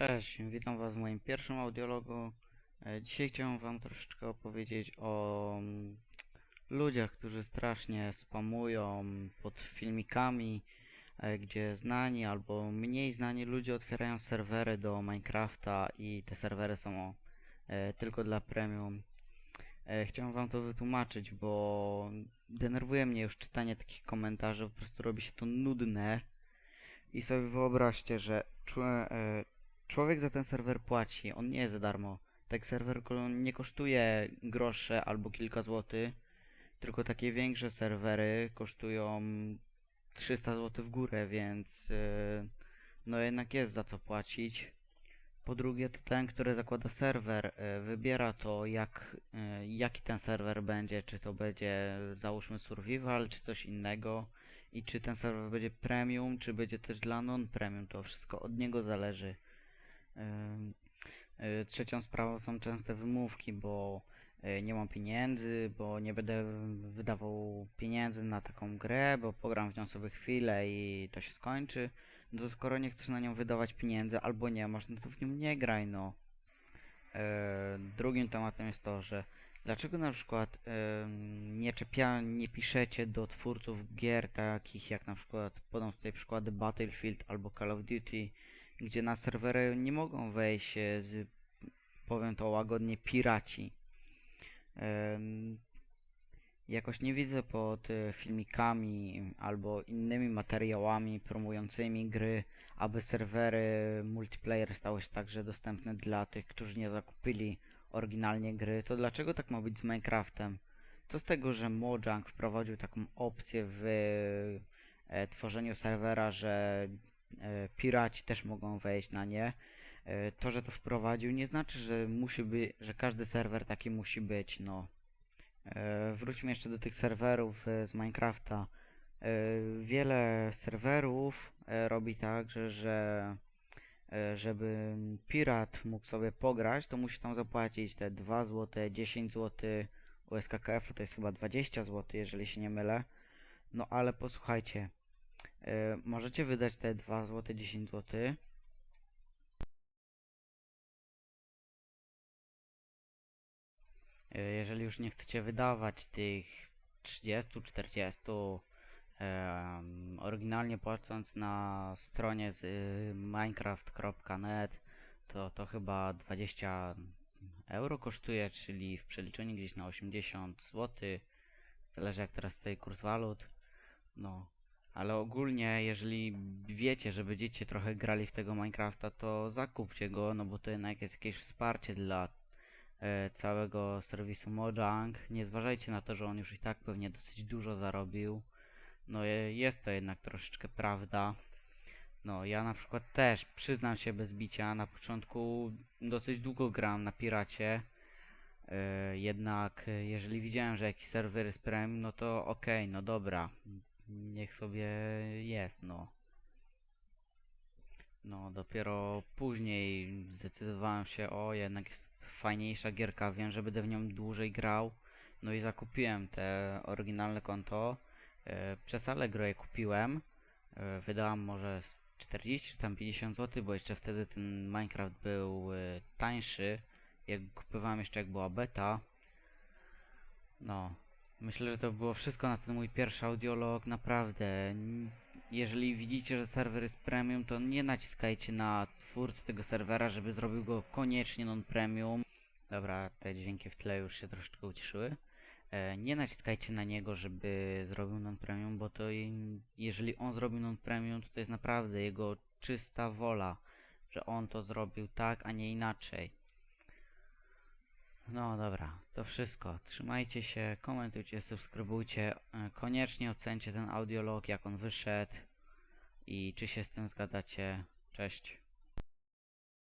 Cześć, witam Was w moim pierwszym audiologu. E, Dzisiaj chciałem Wam troszeczkę opowiedzieć o mm, ludziach, którzy strasznie spamują pod filmikami, e, gdzie znani albo mniej znani ludzie otwierają serwery do Minecrafta i te serwery są e, tylko dla premium. Chciałem Wam to wytłumaczyć, bo denerwuje mnie już czytanie takich komentarzy, po prostu robi się to nudne. I sobie wyobraźcie, że człowiek za ten serwer płaci, on nie jest za darmo. Tak serwer nie kosztuje grosze albo kilka złotych, tylko takie większe serwery kosztują 300 zł w górę, więc e, no jednak jest za co płacić. Po drugie, to ten, który zakłada serwer, e, wybiera to, jak, e, jaki ten serwer będzie, czy to będzie załóżmy survival, czy coś innego i czy ten serwer będzie premium, czy będzie też dla non-premium, to wszystko od niego zależy. Y, Trzecią sprawą są częste wymówki, bo y, nie mam pieniędzy, bo nie będę wydawał pieniędzy na taką grę, bo pogram w nią sobie chwilę i to się skończy. No to skoro nie chcesz na nią wydawać pieniędzy albo nie masz, no to w nią nie graj, no. E, Drugim tematem jest to, że dlaczego na przykład nie czepia, nie piszecie do twórców gier takich jak na przykład, podam tutaj przykłady Battlefield albo Call of Duty, gdzie na serwery nie mogą wejść e, z, powiem to łagodnie, piraci. Jakoś nie widzę pod e, filmikami albo innymi materiałami promującymi gry, aby serwery multiplayer stały się także dostępne dla tych, którzy nie zakupili oryginalnie gry. To dlaczego tak ma być z Minecraftem? Co z tego, że Mojang wprowadził taką opcję w e, tworzeniu serwera, że piraci też mogą wejść na nie. E, to, że to wprowadził, nie znaczy, że musi być, że każdy serwer taki musi być, no. E, wróćmy jeszcze do tych serwerów e, z Minecrafta. E, wiele serwerów e, robi tak, że, że e, żeby pirat mógł sobie pograć, to musi tam zapłacić te 2 zł, 10 zł, u SKKF to jest chyba 20 zł, jeżeli się nie mylę. No ale posłuchajcie, e, możecie wydać te 2 zł, 10 zł. E, Jeżeli już nie chcecie wydawać tych 30, 40, em, oryginalnie płacąc na stronie z y, minecraft.net, to to chyba 20 euro kosztuje, czyli w przeliczeniu gdzieś na 80 zł. Zależy jak teraz stoi kurs walut. No, ale ogólnie, jeżeli wiecie, że będziecie trochę grali w tego Minecrafta, to zakupcie go, no bo to jednak jest jakieś wsparcie dla e, całego serwisu Mojang. Nie zważajcie na to, że on już i tak pewnie dosyć dużo zarobił. No je- jest to jednak troszeczkę prawda. No ja na przykład też, przyznam się bez bicia, na początku dosyć długo grałem na Piracie. E, jednak e, jeżeli widziałem, że jakiś serwer jest premium, no to okej, no dobra. Niech sobie jest, no. No, dopiero później zdecydowałem się, o, jednak jest fajniejsza gierka, wiem, że będę w nią dłużej grał. No i zakupiłem te oryginalne konto. E, przez Allegro je kupiłem. E, wydałam może z 40 czy tam 50 zł, bo jeszcze wtedy ten Minecraft był e, tańszy. Jak kupowałem jeszcze jak była beta. No, myślę, że to było wszystko na ten mój pierwszy audiolog. Naprawdę, jeżeli widzicie, że serwer jest premium, to nie naciskajcie na twórcę tego serwera, żeby zrobił go koniecznie non-premium. Dobra, te dźwięki w tle już się troszeczkę uciszyły. E, nie naciskajcie na niego, żeby zrobił non-premium, bo to jeżeli on zrobił non-premium, to to jest naprawdę jego czysta wola, że on to zrobił tak, a nie inaczej. No dobra, to wszystko. Trzymajcie się, komentujcie, subskrybujcie. E, Koniecznie ocencie ten audiolog, jak on wyszedł i czy się z tym zgadzacie. Cześć.